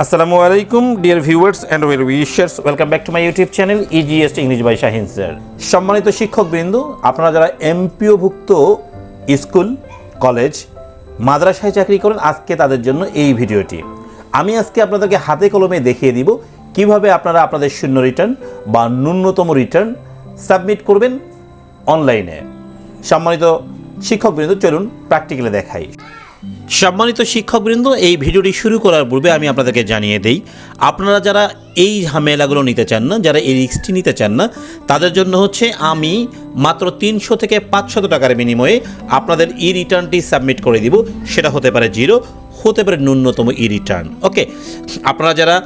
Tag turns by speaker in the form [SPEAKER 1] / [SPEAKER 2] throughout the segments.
[SPEAKER 1] আসসালামু আলাইকুম, dear viewers and well wishers. Welcome back to my YouTube channel EGS English by Shahin sir সম্মানিত শিক্ষকবৃন্দ, আপনারা যারা এমপিওভুক্ত স্কুল, কলেজ, মাদ্রাসায় চাকরি করেন, আজকে তাদের জন্য এই ভিডিওটি। আমি আজকে আপনাদেরকে হাতে কলমে দেখিয়ে দিব কীভাবে আপনারা আপনাদের শূন্য রিটার্ন বা ন্যূনতম রিটার্ন সাবমিট করবেন অনলাইনে। সম্মানিত শিক্ষকবৃন্দ, চলুন প্র্যাকটিক্যালে দেখাই। সম্মানিত শিক্ষকবৃন্দ, এই ভিডিওটি শুরু করার পূর্বে আমি আপনাদেরকে জানিয়ে দেই, আপনারা যারা এই ঝামেলাগুলো নিতে চান না, যারা এই রিক্সটি নিতে চান না, তাদের জন্য হচ্ছে আমি মাত্র তিনশো থেকে পাঁচশত টাকার বিনিময়ে আপনাদের ই রিটার্নটি সাবমিট করে দিব। সেটা হতে পারে জিরো, হতে পারে ন্যূনতম ই রিটার্ন ওকে আপনারা যারা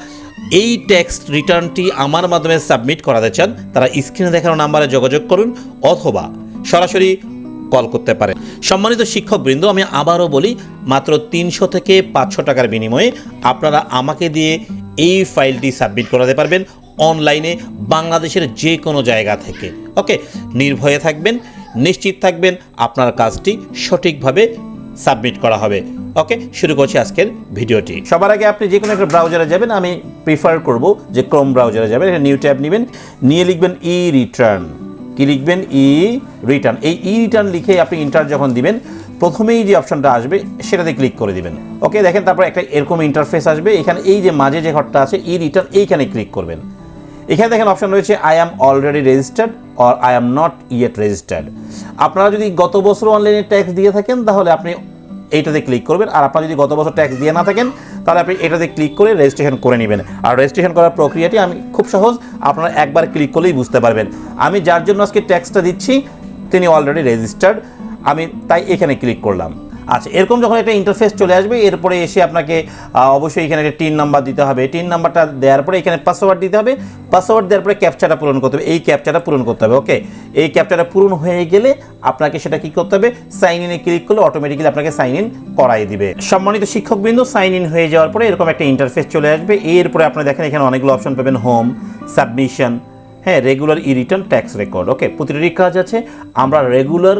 [SPEAKER 1] এই ট্যাক্স রিটার্নটি আমার মাধ্যমে সাবমিট করাতে চান, তারা স্ক্রিনে দেখানো নাম্বারে যোগাযোগ করুন, অথবা সরাসরি কল করতে পারে। সম্মানিত শিক্ষকবৃন্দ, আমি আবারও বলি, মাত্র তিনশো থেকে পাঁচশো টাকার বিনিময়ে আপনারা আমাকে দিয়ে এই ফাইলটি সাবমিট করাতে পারবেন অনলাইনে বাংলাদেশের যে কোনো জায়গা থেকে। ওকে? নির্ভয়ে থাকবেন, নিশ্চিত থাকবেন আপনার কাজটি সঠিকভাবে সাবমিট করা হবে। ওকে? শুরু করছি আজকের ভিডিওটি। সবার আগে আপনি যে কোনো একটা ব্রাউজারে যাবেন, আমি প্রিফার করব যে ক্রোম ব্রাউজারে যাবেন, নিউ ট্যাব নেবেন, নিয়ে লিখবেন ই রিটার্ন কি লিখবেন? ই রিটার্ন এই ই রিটার্ন লিখে আপনি ইন্টার যখন দিবেন, প্রথমেই যে অপশনটা আসবে, সেটাতে ক্লিক করে দিবেন। ওকে দেখেন, তারপর একটা এরকম ইন্টারফেস আসবে। এখানে এই যে মাঝে যে ঘরটা আছে ই রিটার্ন এইখানে ক্লিক করবেন। এখানে দেখেন অপশন রয়েছে I am already registered or I am not yet registered আপনারা যদি গত বছর অনলাইনে ট্যাক্স দিয়ে থাকেন, তাহলে আপনি এইটাতে ক্লিক করবেন। আর আপনারা যদি গত বছর ট্যাক্স দিয়ে না থাকেন, তাহলে আপনি এটাতে ক্লিক করে রেজিস্ট্রেশন করে নেবেন। আর রেজিস্ট্রেশন করার প্রক্রিয়াটি আমি খুব সহজ, আপনারা একবার ক্লিক করলেই বুঝতে পারবেন। আমি যার জন্য আজকে ট্যাক্সটা দিচ্ছি, তিনি অলরেডি রেজিস্টার্ড আমি তাই এখানে ক্লিক করলাম। আচ্ছা এরকম যখন একটা ইন্টারফেস চলে আসবে, এরপরে এসে আপনাকে অবশ্যই এখানে একটা টিন নাম্বার দিতে হবে। টিন নাম্বারটা দেওয়ার পরে এখানে পাসওয়ার্ড দিতে হবে। পাসওয়ার্ড দেওয়ার পরে ক্যাপচাটা পূরণ করতে হবে। এই ক্যাপচাটা পূরণ করতে হবে ওকে এই ক্যাপচাটা পূরণ হয়ে গেলে আপনাকে সেটা কি করতে হবে? সাইন ইনে ক্লিক করলে অটোমেটিক্যালি আপনাকে সাইন ইন করাই দিবে। সম্মানিত শিক্ষকবৃন্দ সাইন ইন হয়ে যাওয়ার পরে এরকম একটা ইন্টারফেস চলে আসবে। এরপরে আপনারা দেখেন এখানে অনেকগুলো অপশন পাবেন হোম সাবমিশন হ্যাঁ regular e return tax record okay প্রতিটি কাজ আছে। আমরা রেগুলার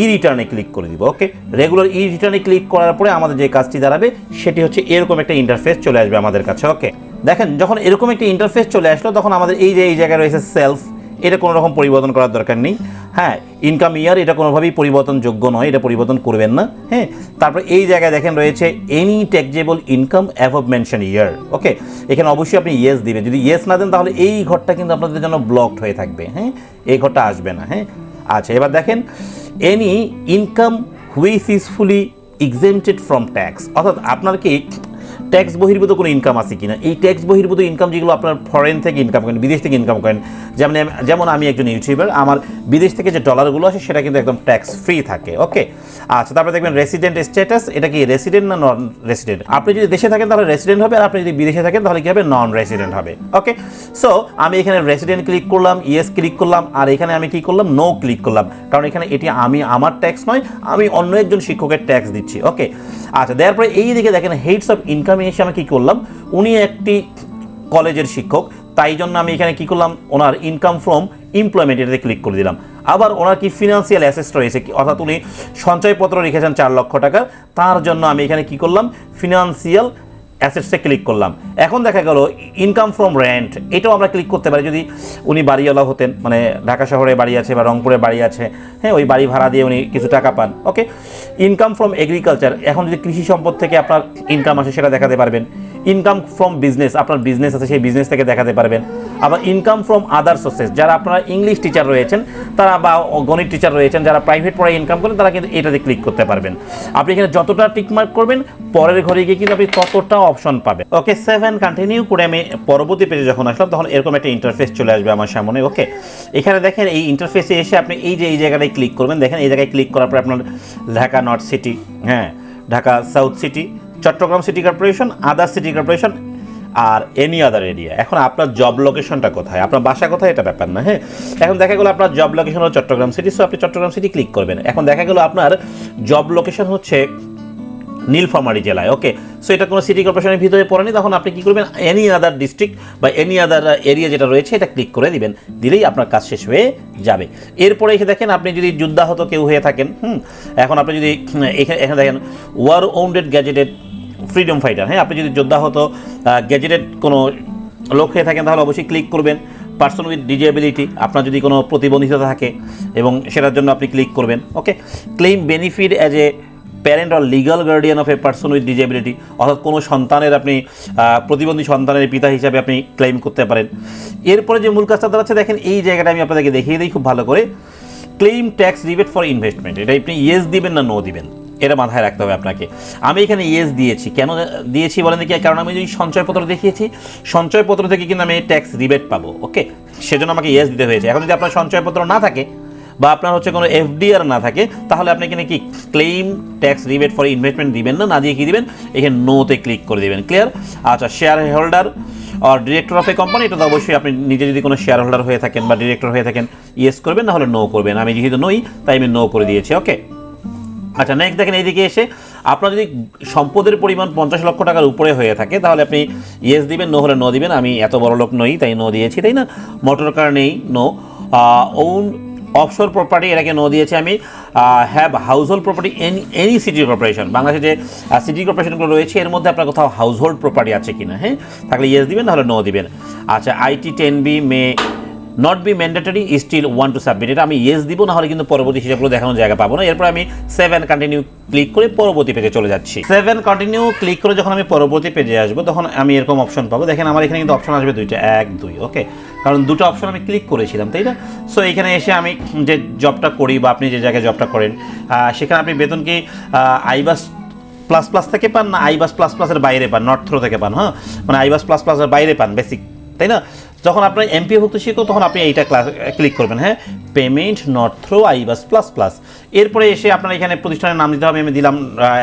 [SPEAKER 1] ই রিটার্নে ক্লিক করে দিব ওকে রেগুলার ই রিটার্নে ক্লিক করার পরে আমাদের যে কাজটি দাঁড়াবে, সেটি হচ্ছে এরকম একটা ইন্টারফেস চলে আসবে আমাদের কাছে ওকে দেখেন, যখন এরকম একটা ইন্টারফেস চলে আসলো, তখন আমাদের এই যে, এই জায়গায় রয়েছে সেলফ এটা কোনো রকম পরিবর্তন করার দরকার নেই। হ্যাঁ ইনকাম ইয়ার এটা কোনোভাবেই পরিবর্তনযোগ্য নয়, এটা পরিবর্তন করবেন না হ্যাঁ? তারপর এই জায়গায় দেখেন রয়েছে any taxable income above mention year okay এখানে অবশ্যই আপনি ইয়েস দিবেন, যদি ইয়েস না দেন, তাহলে এই ঘরটা কিন্তু আপনাদের জন্য ব্লকড হয়ে থাকবে হ্যাঁ? এই ঘরটা আসবে না হ্যাঁ? আচ্ছা এবার দেখেন any income which is fully exempted from tax অর্থাৎ আপনার কি ট্যাক্স বহির্ভূত কোনো ইনকাম আছে কিনা? এই ট্যাক্স বহির্ভূত ইনকাম যেগুলো আপনার ফরেন থেকে ইনকাম করেন, বিদেশ থেকে ইনকাম করেন, যেমন যেমন আমি একজন ইউটিউবার আমার বিদেশ থেকে যে ডলারগুলো আসে, সেটা কিন্তু একদম ট্যাক্স ফ্রি থাকে ওকে আচ্ছা তারপরে দেখবেন রেসিডেন্ট স্ট্যাটাস এটা কি রেসিডেন্ট না নন রেসিডেন্ট আপনি যদি দেশে থাকেন, তাহলে রেসিডেন্ট হবে, আর আপনি যদি বিদেশে থাকেন, তাহলে কি হবে? নন রেসিডেন্ট হবে ওকে সো আমি এখানে রেসিডেন্ট ক্লিক করলাম ইয়েস ক্লিক করলাম, আর এখানে আমি কি করলাম? নো ক্লিক করলাম, কারণ এখানে এটি আমি, আমার ট্যাক্স নয়, আমি অন্য একজন শিক্ষকের ট্যাক্স দিচ্ছি ওকে আচ্ছা দেওয়ার পরে এই দিকে দেখেন হেডস অফ ইনকামে এসে আমি কি করলাম? উনি একটি কলেজের শিক্ষক, তাই জন্য আমি এখানে কি করলাম? ওনার ইনকাম ফ্রম এমপ্লয়মেন্ট এটাতে ক্লিক করে দিলাম। আবার ওনার কি ফিনান্সিয়াল অ্যাসেস রয়েছে অর্থাৎ উনি সঞ্চয়পত্র রেখেছেন চার লক্ষ টাকা, তার জন্য আমি এখানে কি করলাম? ফিনান্সিয়াল অ্যাসেটসে ক্লিক করলাম। এখন দেখা গেল ইনকাম ফ্রম রেন্ট এটাও আমরা ক্লিক করতে পারি। যদি উনি বাড়িওয়ালা হতেন মানে ঢাকা শহরে বাড়ি আছে বা রংপুরে বাড়ি আছে হ্যাঁ ওই বাড়ি ভাড়া দিয়ে উনি কিছু টাকা পান ওকে ইনকাম ফ্রম এগ্রিকালচার এখন যদি কৃষি সম্পদ থেকে আপনার ইনকাম আসে, সেটা দেখাতে পারবেন। ইনকাম ফ্রম বিজনেস আপনার বিজনেস আছে, সেই বিজনেস থেকে দেখাতে পারবেন। আবার ইনকাম ফ্রম আদার সোর্সেস যারা আপনারা ইংলিশ টিচার রয়েছেন, তারা বা গণিত টিচার রয়েছেন, যারা প্রাইভেট পড়ায় ইনকাম করেন, তারা কিন্তু এটাতে ক্লিক করতে পারবেন। আপনি এখানে যতটা টিকমার্ক করবেন, পরের ঘরে গিয়ে কিন্তু আপনি ততটা অপশন পাবেন। ওকে সেভেন কন্টিনিউ করে আমি পরবর্তী পেজে যখন আসলাম, তখন এরকম একটা ইন্টারফেস চলে আসবে আমার সামনে ওকে এখানে দেখেন এই ইন্টারফেসে এসে আপনি এই যে এই জায়গাটায় ক্লিক করবেন, দেখেন এই জায়গায় ক্লিক করার পর আপনার ঢাকা নর্থ সিটি হ্যাঁ Dhaka south city Chattogram city corporation other city corporation আর এনি আদার এরিয়া এখন আপনার জব লোকেশনটা কোথায়? আপনার বাসা কোথায়? এটা ব্যাপার না হ্যাঁ? এখন দেখা গেলো আপনার জব লোকেশন হলো চট্টগ্রাম সিটি সো আপনি চট্টগ্রাম সিটি ক্লিক করবেন। এখন দেখা গেলো আপনার জব লোকেশন হচ্ছে নীলফামারী জেলায় ওকে সো এটা কোনো সিটি কর্পোরেশনের ভিতরে পড়েনি, তখন আপনি কী করবেন? এনি আদার ডিস্ট্রিক্ট বা এনি আদার এরিয়া যেটা রয়েছে, এটা ক্লিক করে দিবেন। দিলেই আপনার কাজ শেষ হয়ে যাবে। এরপরে এসে দেখেন, আপনি যদি যুদ্ধাহত কেউ হয়ে থাকেন, হুম? এখন আপনি যদি, এখানে এখানে দেখেন war wounded gazetted freedom fighter হ্যাঁ আপনি যদি যোদ্ধা হতো গ্যাজেটেড কোনো লোক হয়ে থাকেন, তাহলে অবশ্যই ক্লিক করবেন। পার্সন উইথ ডিজেবিলিটি আপনার যদি কোনো প্রতিবন্ধিতা থাকে, এবং সেটার জন্য আপনি ক্লিক করবেন। Okay claim benefit as a parent or legal guardian of a person with disability অর্থাৎ কোনো সন্তানের আপনি প্রতিবন্ধী সন্তানের পিতা হিসাবে আপনি ক্লেম করতে পারেন। এরপরে যে মূল কাজটা দাঁড়াচ্ছে, দেখেন এই জায়গাটা আমি আপনাদেরকে দেখিয়ে দিই খুব ভালো করে। Claim tax rebate for investment এটা আপনি ইয়েস দিবেন না নো দিবেন। এটা মাথায় রাখতে হবে আপনাকে। আমি এখানে ইয়েস দিয়েছি। কেন দিয়েছি বলেন দেখি? কারণ আমি যদি সঞ্চয়পত্র দেখিয়েছি, সঞ্চয়পত্র থেকে কিন্তু আমি ট্যাক্স রিবেট পাবো ওকে সেজন্য আমাকে ইয়েস দিতে হয়েছে। এখন যদি আপনার সঞ্চয়পত্র না থাকে বা আপনার হচ্ছে কোনো এফডিআর না থাকে, তাহলে আপনি এখানে কি claim tax rebate for investment দিবেন না? না দিয়ে কি দিবেন? এখানে নোতে ক্লিক করে দিবেন। ক্লিয়ার আচ্ছা শেয়ার হোল্ডার আর ডিরেক্টর অফ এ কোম্পানি এটা তো অবশ্যই আপনি নিজে যদি কোনো শেয়ার হোল্ডার হয়ে থাকেন বা ডিরেক্টর হয়ে থাকেন ইয়েস করবেন, না হলে নো করবেন। আমি যেহেতু নই, তাই আমি নো করে দিয়েছি ওকে আচ্ছা নেক্সট দেখেন এইদিকে এসে আপনার যদি সম্পদের পরিমাণ পঞ্চাশ লক্ষ টাকার উপরে হয়ে থাকে, তাহলে আপনি ইয়েস দিবেন নো হলে নো দিবেন। আমি এত বড় লোক নই, তাই নো দিয়েছি, তাই না? মোটর কার নেই নো ওন অফশোর প্রপার্টি এটাকে নো দিয়েছি আমি। Have household property any any city corporation বাংলাদেশে যে সিটি কর্পোরেশনগুলো রয়েছে, এর মধ্যে আপনার কোথাও হাউস হোল্ড প্রপার্টি আছে কিনা হ্যাঁ? থাকলে ইয়েস দিবেন নাহলে নো দিবেন। আচ্ছা IT ten B may not be mandatory still want to submit এটা আমি ইয়েস দিব না হলে কিন্তু পরবর্তী হিসাবগুলো দেখানোর জায়গা পাবো না। এরপর আমি সেভেন কন্টিনিউ ক্লিক করে পরবর্তী পেজে চলে যাচ্ছি। সেভেন কন্টিনিউ ক্লিক করে যখন আমি পরবর্তী পেজে আসব, তখন আমি এরকম অপশন পাবো। দেখেন আমার এখানে কিন্তু অপশন আসবে দুইটা, এক, দুই ওকে কারণ দুটো অপশন আমি ক্লিক করেছিলাম, তাই না? সো এখানে এসে আমি যে জবটা করি বা আপনি যে জায়গায় জবটা করেন সেখানে আপনি বেতন কি আইবাস প্লাস প্লাস থেকে পান না আইবাস প্লাস প্লাসের বাইরে পান নর্থ থ্রো থেকে পান হ্যাঁ? মানে আইবাস প্লাস প্লাসের বাইরে পান বেসিক তাই না? যখন আপনার এমপিও ভুক্ত শিখো তখন আপনি এইটা ক্লাস ক্লিক করবেন হ্যাঁ? Payment not through iBAS plus plus এরপরে এসে আপনার এখানে প্রতিষ্ঠানের নাম দিতে হবে, আমি দিলাম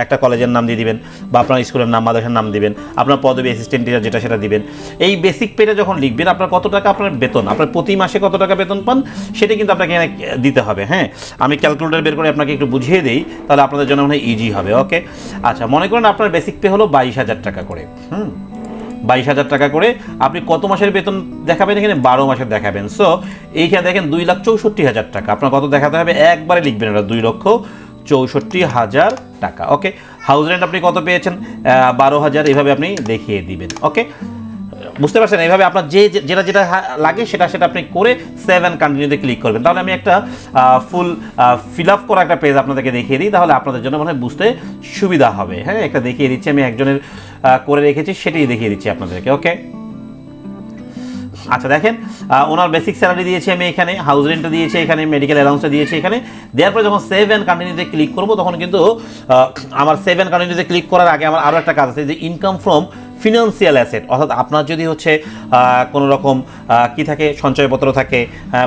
[SPEAKER 1] একটা কলেজের নাম দিয়ে দিবেন, বা আপনার স্কুলের নাম, মাদ্রাসার নাম দিবেন, আপনার পদবী অ্যাসিস্ট্যান্ট টিচার যেটা, সেটা দিবেন। এই বেসিক পেটা যখন লিখবেন, আপনার কত টাকা আপনার বেতন? আপনার প্রতি মাসে কত টাকা বেতন পান? সেটা কিন্তু আপনাকে এখানে দিতে হবে হ্যাঁ? আমি ক্যালকুলেটর বের করে আপনাকে একটু বুঝিয়ে দিই, তাহলে আপনাদের জন্য মনে হয় ইজি হবে ওকে আচ্ছা মনে করেন আপনার বেসিক পে হলো বাইশ হাজার টাকা করে, হুম? বাইশ হাজার টাকা করে। আপনি কত মাসের বেতন দেখাবেন? এখানে বারো মাসের দেখাবেন। সো এইখানে দেখেন দুই লাখ চৌষট্টি হাজার টাকা। আপনার কত দেখাতে হবে? একবারে লিখবেন এটা, দুই লক্ষ চৌষট্টি হাজার টাকা। ওকে হাউস রেন্ট আপনি কত পেয়েছেন? বারো হাজার। এইভাবে আপনি দেখিয়ে দিবেন। ওকে বুঝতে পারছেন? এইভাবে আপনার যে যেটা যেটা লাগে সেটা সেটা আপনি করে সেভেন কন্টিনিউতে ক্লিক করবেন। তাহলে আমি একটা ফুল ফিল আপ করা একটা পেজ আপনাদেরকে দেখিয়ে দিই। তাহলে আপনাদের জন্য মনে হয় বুঝতে সুবিধা হবে। হ্যাঁ একটা দেখিয়ে দিচ্ছি আমি, একজনের করে রেখেছি, সেটাই দেখিয়ে দিচ্ছি আপনাদেরকে ওকে আচ্ছা দেখেন ওনার বেসিক স্যালারি দিয়েছি আমি এখানে হাউস রেন্টটা দিয়েছি এখানে মেডিকেল অ্যালাউন্সটা দিয়েছি এখানে। দেওয়ার পরে যখন সেভ অ্যান্ড কন্টিনিউতে ক্লিক করব, তখন কিন্তু আমার সেভ অ্যান্ড কন্টিনিউতে ক্লিক করার আগে আমার আরও একটা কাজ আছে, যে ইনকাম ফ্রম ফিনান্সিয়াল অ্যাসেট অর্থাৎ আপনার যদি হচ্ছে কোনো রকম কি থাকে, সঞ্চয়পত্র থাকে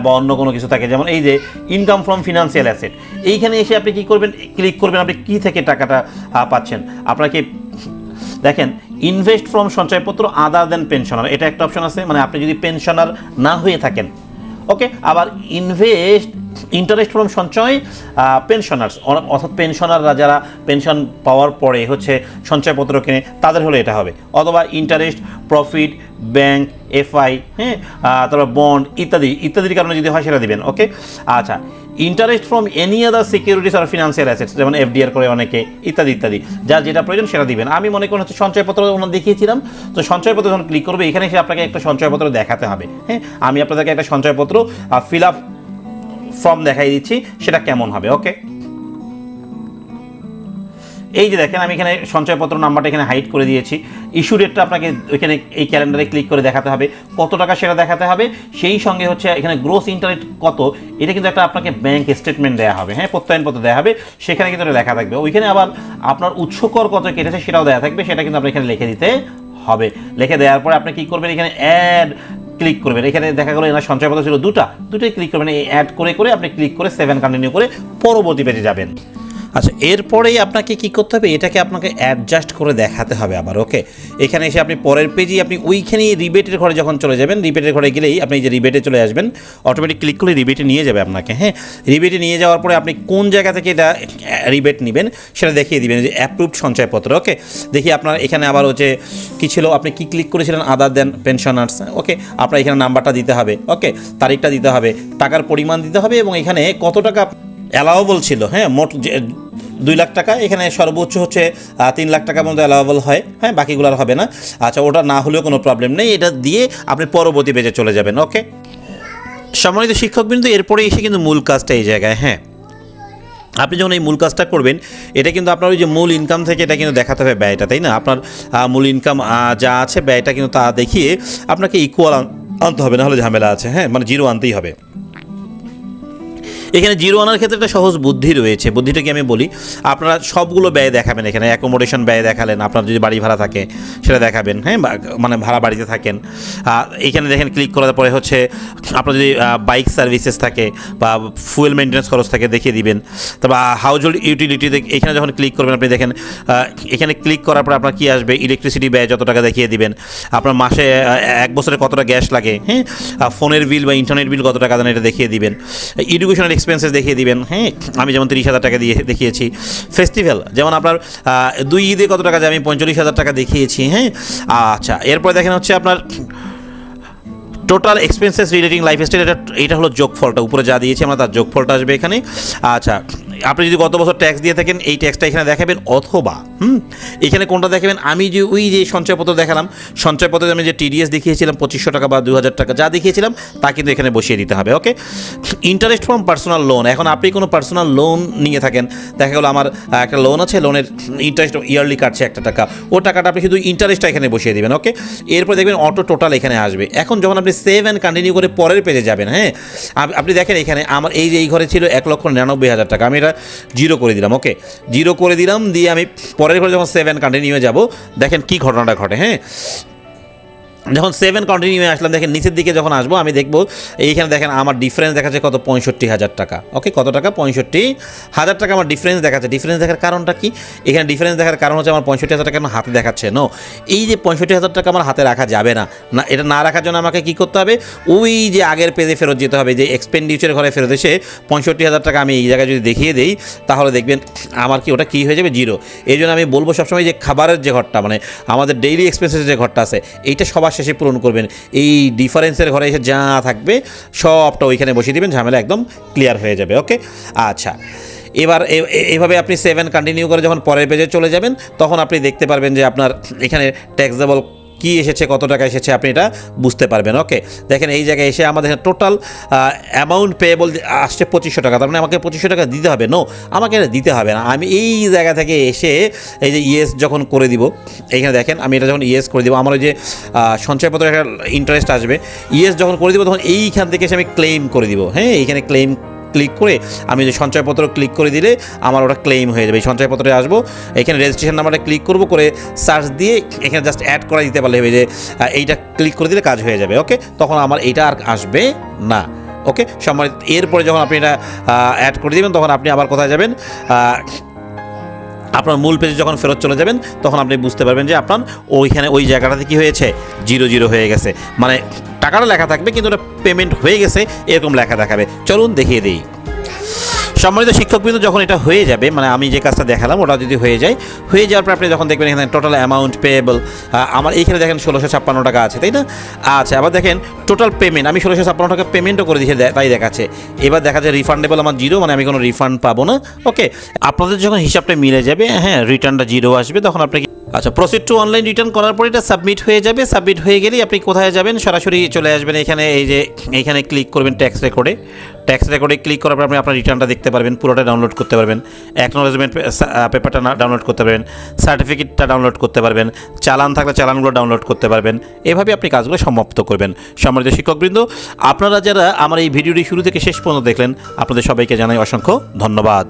[SPEAKER 1] বা অন্য কোনো কিছু থাকে, যেমন এই যে ইনকাম ফ্রম ফিনান্সিয়াল অ্যাসেট এইখানে এসে আপনি কি করবেন ক্লিক করবেন আপনি কি থেকে টাকাটা পাচ্ছেন। আপনাকে দেখেন ইনভেস্ট ফ্রম সঞ্চয়পত্র আদার দেন পেনশনার এটা একটা অপশন আছে মানে আপনি যদি পেনশনার না হয়ে থাকেন ওকে আবার ইনভেস্ট ইন্টারেস্ট ফ্রম সঞ্চয় পেনশনার্স অর্থাৎ পেনশনাররা যারা পেনশন পাওয়ার পরে হচ্ছে সঞ্চয়পত্র কেনে, তাদের হলে এটা হবে। অথবা ইন্টারেস্ট প্রফিট ব্যাংক এফআই হ্যাঁ তারপর বন্ড ইত্যাদি, ইত্যাদির কারণে যদি হয় সেটা দিবেন ওকে আচ্ছা interest from any other securities R financial assets যেমন এফডিআর করে অনেকে, ইত্যাদি ইত্যাদি, যার যেটা প্রয়োজন সেটা দিবেন। আমি মনে করি হচ্ছে সঞ্চয়পত্র ওনার দেখিয়েছিলাম, তো সঞ্চয়পত্র যখন ক্লিক করবে, এখানে এসে আপনাকে একটা সঞ্চয়পত্র দেখাতে হবে হ্যাঁ? আমি আপনাদেরকে একটা সঞ্চয়পত্র ফিল আপ ফর্ম দেখাই দিচ্ছি, সেটা কেমন হবে ওকে এই যে দেখেন, আমি এখানে সঞ্চয়পত্র নাম্বারটা এখানে হাইড করে দিয়েছি। ইস্যু ডেটটা আপনাকে ওইখানে এই ক্যালেন্ডারে ক্লিক করে দেখাতে হবে। কত টাকা সেটা দেখাতে হবে, সেই সঙ্গে হচ্ছে এখানে গ্রোস ইন্টারেস্ট কত, এটা কিন্তু একটা আপনাকে ব্যাংক স্টেটমেন্ট দেওয়া হবে হ্যাঁ প্রত্যয়নপত্র দেওয়া হবে, সেখানে কিন্তু এটা লেখা থাকবে। ওইখানে আবার আপনার উৎস কর কত কেটেছে সেটাও দেওয়া থাকবে, সেটা কিন্তু আপনি এখানে লিখে দিতে হবে। লিখে দেওয়ার পরে আপনি কি করবেন, এখানে অ্যাড ক্লিক করবেন। এখানে দেখা গেলো এনার সঞ্চয়পত্র ছিল দুটা। দুটোই ক্লিক করবেন। এই অ্যাড করে করে আপনি ক্লিক করে সেভেন কন্টিনিউ করে পরবর্তী পেজে যাবেন। আচ্ছা এরপরেই আপনাকে কি করতে হবে? এটাকে আপনাকে অ্যাডজাস্ট করে দেখাতে হবে আবার ওকে এখানে এসে আপনি পরের পেজেই আপনি ওইখানেই রিবেটের ঘরে যখন চলে যাবেন রিবেটের ঘরে গেলেই আপনি যে রিবেটে চলে আসবেন অটোমেটিক ক্লিক করে রিবেটে নিয়ে যাবে আপনাকে হ্যাঁ? রিবেটে নিয়ে যাওয়ার পরে আপনি কোন জায়গা থেকে এটা রিবেট নেবেন, সেটা দেখিয়ে দিবেন যে অ্যাপ্রুভড সঞ্চয়পত্র ওকে দেখি আপনার এখানে আবার হচ্ছে কী ছিল, আপনি কি ক্লিক করেছিলেন? আদার দেন পেনশনার্স ওকে আপনার এখানে নাম্বারটা দিতে হবে ওকে তারিখটা দিতে হবে, টাকার পরিমাণ দিতে হবে এবং এখানে কত টাকা অ্যালাউবল ছিল হ্যাঁ? মোট দুই লাখ টাকা, এখানে সর্বোচ্চ হচ্ছে তিন লাখ টাকা পর্যন্ত অ্যালাউবল হয়। হ্যাঁ বাকিগুলো আর হবে না। আচ্ছা ওটা না হলেও কোনো প্রবলেম নেই। এটা দিয়ে আপনি পরবর্তী পেজে চলে যাবেন ওকে সম্মানিত শিক্ষক বিন্দু এরপরে এসে কিন্তু মূল কাজটা এই জায়গায় হ্যাঁ? আপনি যখন এই মূল কাজটা করবেন, এটা কিন্তু আপনার ওই যে মূল ইনকাম থেকে এটা কিন্তু দেখাতে হবে ব্যয়টা, তাই না? আপনার মূল ইনকাম যা আছে, ব্যয়টা কিন্তু তা দেখিয়ে আপনাকে ইকুয়াল আনতে হবে, না হলে ঝামেলা আছে হ্যাঁ? মানে জিরো আনতেই হবে। এখানে জিরো আনার ক্ষেত্রে একটা সহজ বুদ্ধি রয়েছে। বুদ্ধিটা কি আমি বলি? আপনারা সবগুলো ব্যয় দেখাবেন এখানে। অ্যাকোমোডেশন ব্যয় দেখালেন, আপনার যদি বাড়ি ভাড়া থাকে সেটা দেখাবেন হ্যাঁ? মানে ভাড়া বাড়িতে থাকেন। এখানে দেখেন ক্লিক করার পরে হচ্ছে আপনার যদি বাইক সার্ভিসেস থাকে বা ফুয়েল মেনটেন্যান্স খরচ থাকে দেখিয়ে দিবেন। তারপর হাউজ হোল্ড ইউটিলিটি এখানে যখন ক্লিক করবেন, আপনি দেখেন এখানে ক্লিক করার পর আপনার কী আসবে? ইলেকট্রিসিটি ব্যয় যত টাকা দেখিয়ে দিবেন। আপনার মাসে এক বছরে কতটা গ্যাস লাগে হ্যাঁ? ফোনের বিল বা ইন্টারনেট বিল কত টাকা দেন এটা দেখিয়ে দিবেন। এডুকেশনাল এক্সপেন্সেস দেখিয়ে দিবেন। হ্যাঁ আমি যেমন তিরিশ হাজার টাকা দিয়ে দেখিয়েছি। ফেস্টিভ্যাল যেমন আপনার দুই ঈদে কত টাকা যায়? আমি পঁয়তাল্লিশ হাজার টাকা দেখিয়েছি হ্যাঁ। আচ্ছা এরপরে দেখেন হচ্ছে আপনার total expenses relating lifestyle এটা এটা হলো যোগফলটা, উপরে যা দিয়েছি আমরা তার যোগফলটা আসবে এখানে। আচ্ছা আপনি যদি গত বছর ট্যাক্স দিয়ে থাকেন, এই ট্যাক্সটা এখানে দেখাবেন, অথবা হুম? এখানে কোনটা দেখাবেন? আমি যে ওই যে সঞ্চয়পত্র দেখালাম, সঞ্চয়পত্রে আমি যে টিডিএস দেখিয়েছিলাম, পঁচিশশো টাকা বা দু হাজার টাকা যা দেখিয়েছিলাম, তা কিন্তু এখানে বসিয়ে দিতে হবে okay interest from personal loan এখন আপনি কোনো পার্সোনাল লোন নিয়ে থাকেন, দেখা গেলো আমার একটা লোন আছে লোনের ইন্টারেস্ট ইয়ারলি কাটছে একটা টাকা ও টাকাটা আপনি শুধু ইন্টারেস্টটা এখানে বসিয়ে দিবেন ওকে এরপর দেখবেন অটো টোটাল এখানে আসবে। এখন যখন আপনি সেভ অ্যান্ড কন্টিনিউ করে পরের পেজে যাবেন হ্যাঁ? আপনি দেখেন এখানে আমার এই যে এই ঘরে ছিল এক লক্ষ নিরানব্বই হাজার টাকা, আমি এটা জিরো করে দিলাম ওকে জিরো করে দিলাম, দিয়ে আমি পরের ঘরে যখন সেভেন কন্টিনিউ যাব দেখেন কি ঘটনাটা ঘটে হ্যাঁ? যখন সেভেন কন্টিনিউ আসলাম, দেখেন নিচের দিকে যখন আসব, আমি দেখব, এইখানে দেখেন আমার ডিফারেন্স দেখাচ্ছে কত? পঁয়ষট্টি হাজার টাকা। ওকে কত টাকা? পঁয়ষট্টি হাজার টাকা আমার ডিফারেন্স দেখাচ্ছে। ডিফারেন্স দেখার কারণটা কি? এখানে ডিফারেন্স দেখার কারণ হচ্ছে আমার পঁয়ষট্টি হাজার টাকা হাতে দেখাচ্ছে। নো এই যে পঁয়ষট্টি হাজার টাকা আমার হাতে রাখা যাবে না না, এটা না রাখার জন্য আমাকে কি করতে হবে? ওই যে আগের পেজে ফেরত যেতে হবে, যে এক্সপেন্ডিচার ঘরে ফেরত এসে পঁয়ষট্টি হাজার টাকা আমি এই জায়গায় যদি দেখিয়ে দিই, তাহলে দেখবেন আমার কি, ওটা কী হয়ে যাবে? জিরো এই জন্য আমি বলব সবসময় যে খাবারের যে ঘরটা মানে আমাদের ডেইলি এক্সপেন্সের যে ঘরটা আছে, এইটা সবার শেষে পূরণ করবেন। এই ডিফারেন্সের ঘরে এসে যা থাকবে, সবটা ওইখানে বসিয়ে দেবেন, ঝামেলা একদম ক্লিয়ার হয়ে যাবে ওকে আচ্ছা এবার এভাবে আপনি সেভেন কন্টিনিউ করে যখন পরের পেজে চলে যাবেন, তখন আপনি দেখতে পারবেন যে আপনার এখানে ট্যাক্সেবল কি এসেছে, কত টাকা এসেছে আপনি এটা বুঝতে পারবেন ওকে দেখেন এই জায়গায় এসে আমাদের টোটাল অ্যামাউন্ট পেয়েবল আসছে পঁচিশশো টাকা, তার মানে আমাকে পঁচিশশো টাকা দিতে হবে নো আমাকে এটা দিতে হবে না। আমি এই জায়গা থেকে এসে এই যে ইয়েস যখন করে দিব এইখানে দেখেন আমি এটা যখন ইয়েস করে দিব, আমার ওই যে সঞ্চয়পত্র একটা ইন্টারেস্ট আসবে ইয়েস যখন করে দিব, তখন এইখান থেকে এসে আমি ক্লেম করে দিব হ্যাঁ? এইখানে ক্লেম ক্লিক করে আমি যে সঞ্চয়পত্র ক্লিক করে দিলে আমার ওটা ক্লেম হয়ে যাবে। এই সঞ্চয়পত্রে আসব, এখানে রেজিস্ট্রেশন নাম্বারটা ক্লিক করব করে সার্চ দিয়ে এখানে জাস্ট অ্যাড করা দিতে পারলে হবে যে এইটা ক্লিক করে দিলে কাজ হয়ে যাবে ওকে তখন আমার এইটা আর আসবে না ওকে সম্মানিত এরপরে যখন আপনি এটা অ্যাড করে দেবেন, তখন আপনি আবার কোথায় যাবেন? আপনার মূল পেজে যখন ফেরত চলে যাবেন, তখন আপনি বুঝতে পারবেন যে আপনার ওইখানে ওই জায়গাটাতে কি হয়েছে? জিরো জিরো হয়ে গেছে। মানে টাকাটা লেখা থাকবে, কিন্তু ওটা পেমেন্ট হয়ে গেছে, এরকম লেখা দেখাবে। চলুন দেখিয়ে দিই। সম্মানিত শিক্ষকবৃন্দ, যখন এটা হয়ে যাবে মানে আমি যে কাজটা দেখালাম, ওটা যদি হয়ে যায়, হয়ে যাওয়ার পর আপনি যখন দেখবেন এখানে টোটাল অ্যামাউন্ট পেয়েবল আমার এইখানে দেখেন ষোলোশো ছাপ্পান্ন টাকা আছে, তাই না? আচ্ছা আবার দেখেন টোটাল পেমেন্ট আমি ষোলোশো ছাপ্পান্ন টাকা পেমেন্টও করে দিয়েছি তাই দেখাচ্ছে। এবার দেখা যায় রিফান্ডেবল আমার জিরো মানে আমি কোনো রিফান্ড পাবো না। ওকে আপনাদের যখন হিসাবটা মিলে যাবে হ্যাঁ রিটার্নটা জিরো আসবে, তখন আপনি আচ্ছা প্রসিড টু অনলাইন রিটার্ন করার পর এটা সাবমিট হয়ে যাবে। সাবমিট হয়ে গেলেই আপনি কোথায় যাবেন? সরাসরি চলে আসবেন এখানে, এই যে এইখানে ক্লিক করবেন ট্যাক্স রেকর্ডে ট্যাক্স রেকর্ডে ক্লিক করার পর আপনি আপনার রিটার্নটা দেখতে পারবেন, পুরোটা ডাউনলোড করতে পারবেন। অ্যাকনোলেজমেন্ট পেপারটা ডাউনলোড করতে পারবেন সার্টিফিকেটটা ডাউনলোড করতে পারবেন, চালান থাকলে চালানগুলো ডাউনলোড করতে পারবেন। এভাবে আপনি কাজগুলো সমাপ্ত করবেন। সম্মানিত শিক্ষকবৃন্দ, আপনারা যারা আমার এই ভিডিওটি শুরু থেকে শেষ পর্যন্ত দেখলেন, আপনাদের সবাইকে জানাই অসংখ্য ধন্যবাদ।